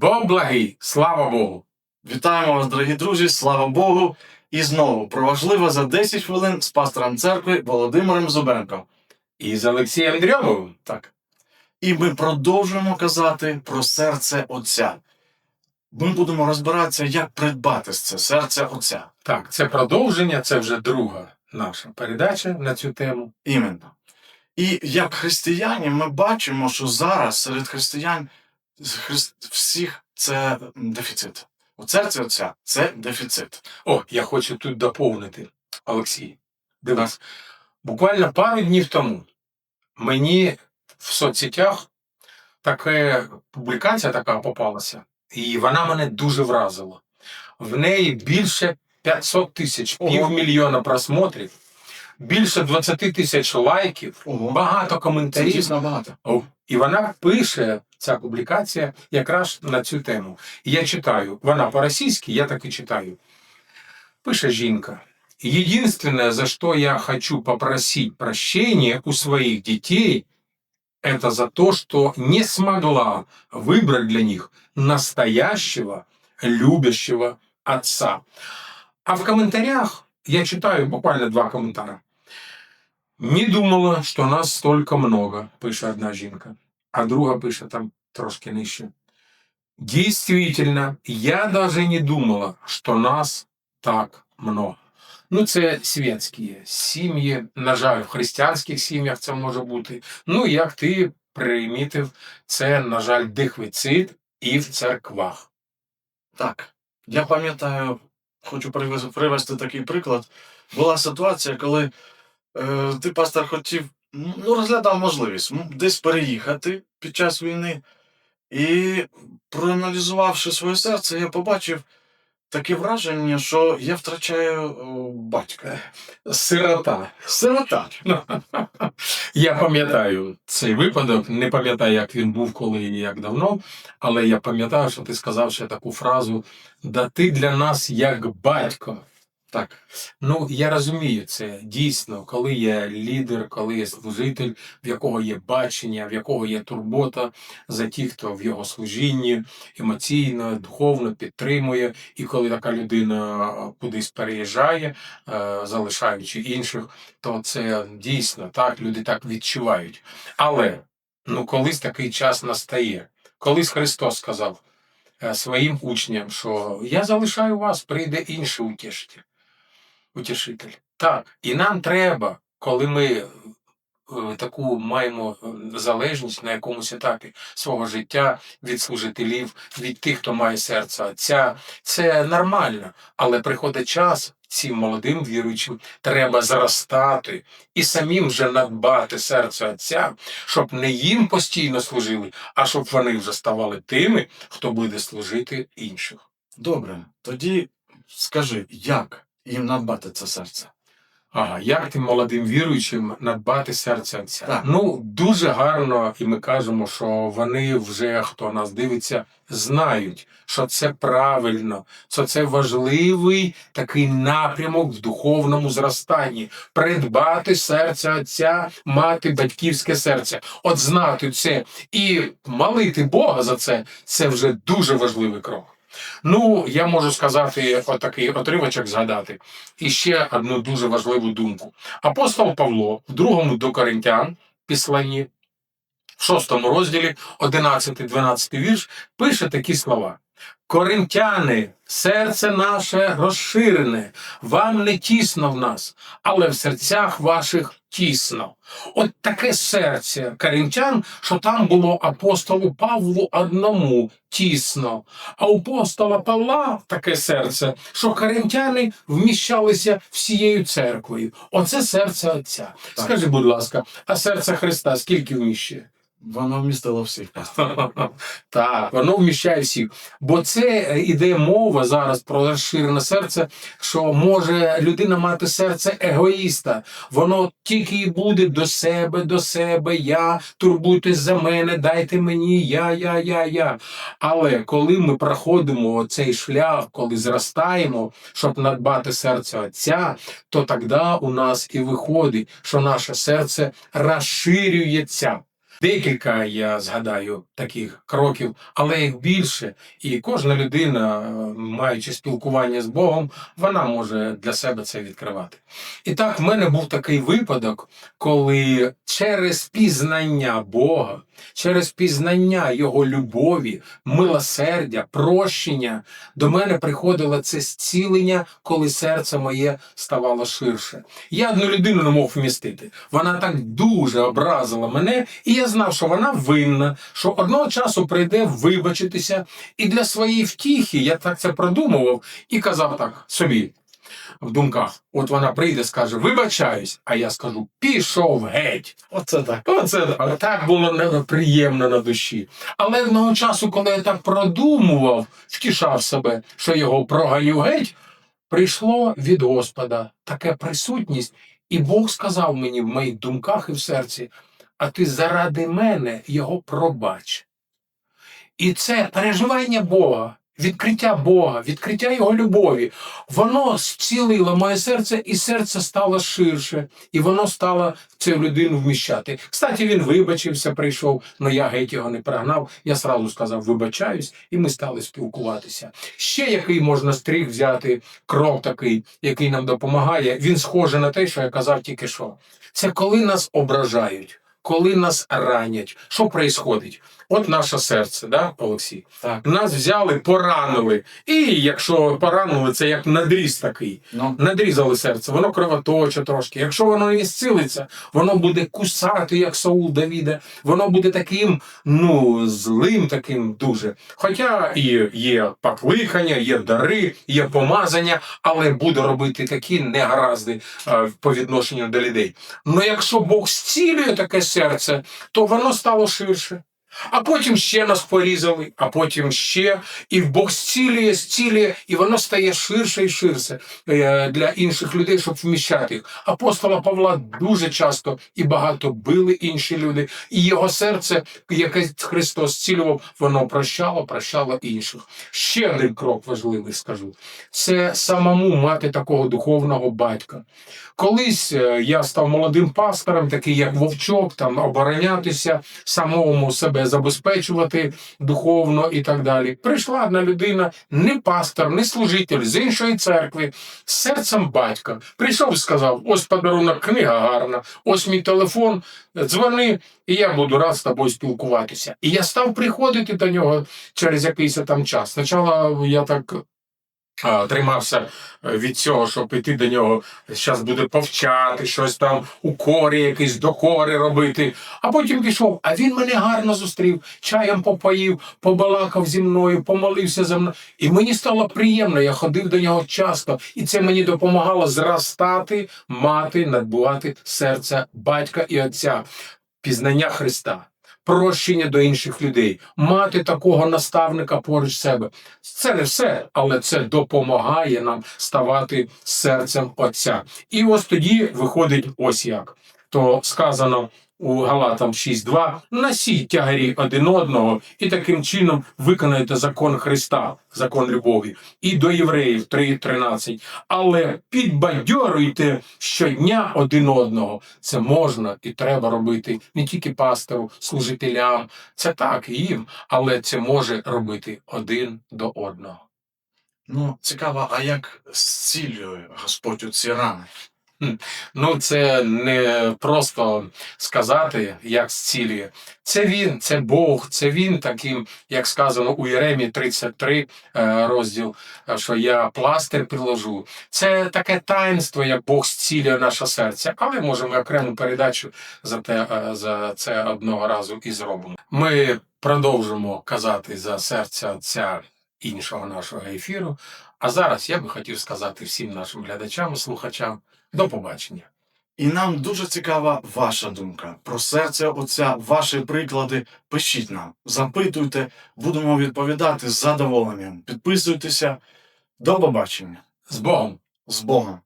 Бог благий, слава Богу! Вітаємо вас, дорогі друзі, слава Богу! І знову про важливе за 10 хвилин з пастором церкви Володимиром Зубенко. І з Олексієм Дрьомовим. Так. І ми продовжуємо казати про серце Отця. Ми будемо розбиратися, як придбати це серце Отця. Так, це продовження, це вже друга наша передача на цю тему. Іменно. І як християні ми бачимо, що зараз серед християн всіх це дефіцит. У серці Отця це дефіцит. О, я хочу тут доповнити, Олексій. Дивись, буквально пару днів тому мені в соцсетях така публікація така попалася, і вона мене дуже вразила. В неї більше 500 тисяч, півмільйона просмотрів, більше 20 тисяч лайків, Ого. багато Це коментарів. дійсно багато. О, І вона пише ця публікація якраз на цю тему. І я читаю, вона по-російськи, я так і читаю. Пише жінка. Единственное, за что я хочу попросить прощения у своих детей, это за то, что не смогла выбрать для них настоящего, любящего отца. А в комментариях я читаю буквально два комментария. Не думала, що нас столько много, пише одна жінка, а друга пише там трошки нижче. Дійсно, я даже не думала, що нас так много. Ну, це світські сім'ї. На жаль, в християнських сім'ях це може бути. Ну, як ти примітив, це, на жаль, дефіцит і в церквах. Так. Я пам'ятаю, хочу привести такий приклад. Була ситуація, коли е, ти, пастор, хотів, ну, розглядав можливість десь переїхати під час війни. І проаналізувавши своє серце, я побачив таке враження, що я втрачаю батька. Сирота. Сирота. Я пам'ятаю цей випадок, не пам'ятаю, як він був коли і як давно, але я пам'ятаю, що ти сказав ще таку фразу: да ти для нас як батько. Так. Ну, я розумію це дійсно, коли є лідер, коли є служитель, в якого є бачення, в якого є турбота за тих, хто в його служінні емоційно, духовно підтримує, і коли така людина кудись переїжджає, е, залишаючи інших, то це дійсно так, люди так відчувають. Але ну, колись такий час настає. Колись Христос сказав е, своїм учням, що я залишаю вас, прийде інший утішитель. Утішитель. Так, і нам треба, коли ми е, таку маємо е, залежність на якомусь етапі свого життя від служителів, від тих, хто має серце Отця, це нормально. Але приходить час цим молодим віруючим треба зростати і самим вже надбати серце Отця, щоб не їм постійно служили, а щоб вони вже ставали тими, хто буде служити інших. Добре. Тоді скажи, як їм надбати це серце? Ага, як тим молодим віруючим надбати серце Отця? Так. Ну, дуже гарно, і ми кажемо, що вони вже, хто нас дивиться, знають, що це правильно, що це важливий такий напрямок в духовному зростанні. Придбати серце Отця, мати батьківське серце. От знати це і молити Бога за це це вже дуже важливий крок. Ну, я можу сказати, отакий отривочок згадати. І ще одну дуже важливу думку. Апостол Павло в другому до Коринтян післанні, в шостому розділі, 11-12 вірш, пише такі слова. Коринтяни, серце наше розширене, вам не тісно в нас, але в серцях ваших тісно. От таке серце коринтян, що там було апостолу Павлу одному тісно, а у апостола Павла таке серце, що коринтяни вміщалися всією церквою. Оце серце Отця. Скажи, будь ласка, а серце Христа скільки вміщує? Воно вмістило всіх. Так, воно вміщає всіх. Бо це е, іде мова зараз про розширене серце, що може людина мати серце егоїста. Воно тільки і буде до себе, до себе, я, турбуйтесь за мене, дайте мені, я, я, я, я. Але коли ми проходимо цей шлях, коли зростаємо, щоб надбати серце Отця, то тоді у нас і виходить, що наше серце розширюється. Декілька я згадаю таких кроків, але їх більше, і кожна людина, маючи спілкування з Богом, вона може для себе це відкривати. І так, в мене був такий випадок, коли через пізнання Бога, через пізнання Його любові, милосердя, прощення, до мене приходило це зцілення, коли серце моє ставало ширше. Я одну людину не мог вмістити. Вона так дуже образила мене, і я знав, що вона винна, що одного часу прийде вибачитися. І для своєї втіхи я так це продумував і казав так собі в думках. От вона прийде, скаже, вибачаюсь, а я скажу, пішов геть. Оце так. Оце так. так було неприємно на душі. Але одного часу, коли я так продумував, втішав себе, що його проганю геть, прийшло від Господа таке присутність, і Бог сказав мені в моїх думках і в серці: а ти заради мене його пробач. І це переживання Бога, відкриття Бога, відкриття Його любові, воно зцілило моє серце, і серце стало ширше, і воно стало цю людину вміщати. Кстати, він вибачився, прийшов, але я геть його не прогнав. Я сразу сказав, вибачаюсь, і ми стали спілкуватися. Ще який можна стріх взяти, крок такий, який нам допомагає. Він схожий на те, що я казав тільки що. Це коли нас ображають, коли нас ранять. Що происходить? От наше серце, да, Олексій? Так. Нас взяли, поранили. І якщо поранили, це як надріз такий. Ну, Надрізали серце, воно кровоточе трошки. Якщо воно не зцілиться, воно буде кусати, як Саул Давіда. Воно буде таким, ну, злим таким дуже. Хоча і є покликання, є дари, є помазання, але буде робити такі негаразди е, по відношенню до людей. Ну якщо Бог зцілює таке серце, то воно стало ширше. А потім ще нас порізали, а потім ще, і Бог зцілює, зцілює, і воно стає ширше і ширше е, для інших людей, щоб вміщати їх. Апостола Павла дуже часто і багато били інші люди, і його серце, яке Христос зцілював, воно прощало, прощало інших. Ще один крок важливий скажу: це самому мати такого духовного батька. Колись е, я став молодим пастором, такий як вовчок, там оборонятися, самому себе забезпечувати духовно і так далі. Прийшла одна людина, не пастор, не служитель з іншої церкви, з серцем батька. Прийшов і сказав: ось подарунок, книга гарна, ось мій телефон, дзвони, і я буду рад з тобою спілкуватися. І я став приходити до нього через якийсь там час. Спочатку я так. А, Тримався е, від цього, щоб іти до нього, зараз буде повчати, щось там укорі, якісь докори робити. А потім пішов, а він мене гарно зустрів, чаєм попоїв, побалакав зі мною, помолився за мною. І мені стало приємно, я ходив до нього часто, і це мені допомагало зростати, мати, надбувати серце батька і отця, пізнання Христа. Прощення до інших людей, мати такого наставника поруч себе. Це не все, але це допомагає нам ставати серцем Отця. І ось тоді виходить ось як. То сказано у Галатам 6.2 носіть тягарі один одного і таким чином виконаєте закон Христа, закон любові. І до євреїв 3.13. Але підбадьорюйте щодня один одного. Це можна і треба робити не тільки пастору, служителям. Це так їм, але це може робити один до одного. ну, цікаво, а як зцілює Господь у ці рани? Ну, це не просто сказати, як зцілює. Це він, це Бог, це він таким, як сказано у Єремії 33 е, розділ, е, що я пластир приложу. Це таке таїнство, як Бог зцілює наше серце. Але можемо окрему передачу за те е, за це одного разу і зробимо. Ми продовжимо казати за серця отця іншого нашого ефіру. А зараз я би хотів сказати всім нашим глядачам слухачам до побачення. І нам дуже цікава ваша думка про серце Отця, ваші приклади. Пишіть нам, запитуйте, будемо відповідати з задоволенням. Підписуйтеся. До побачення. З Богом! З Богом!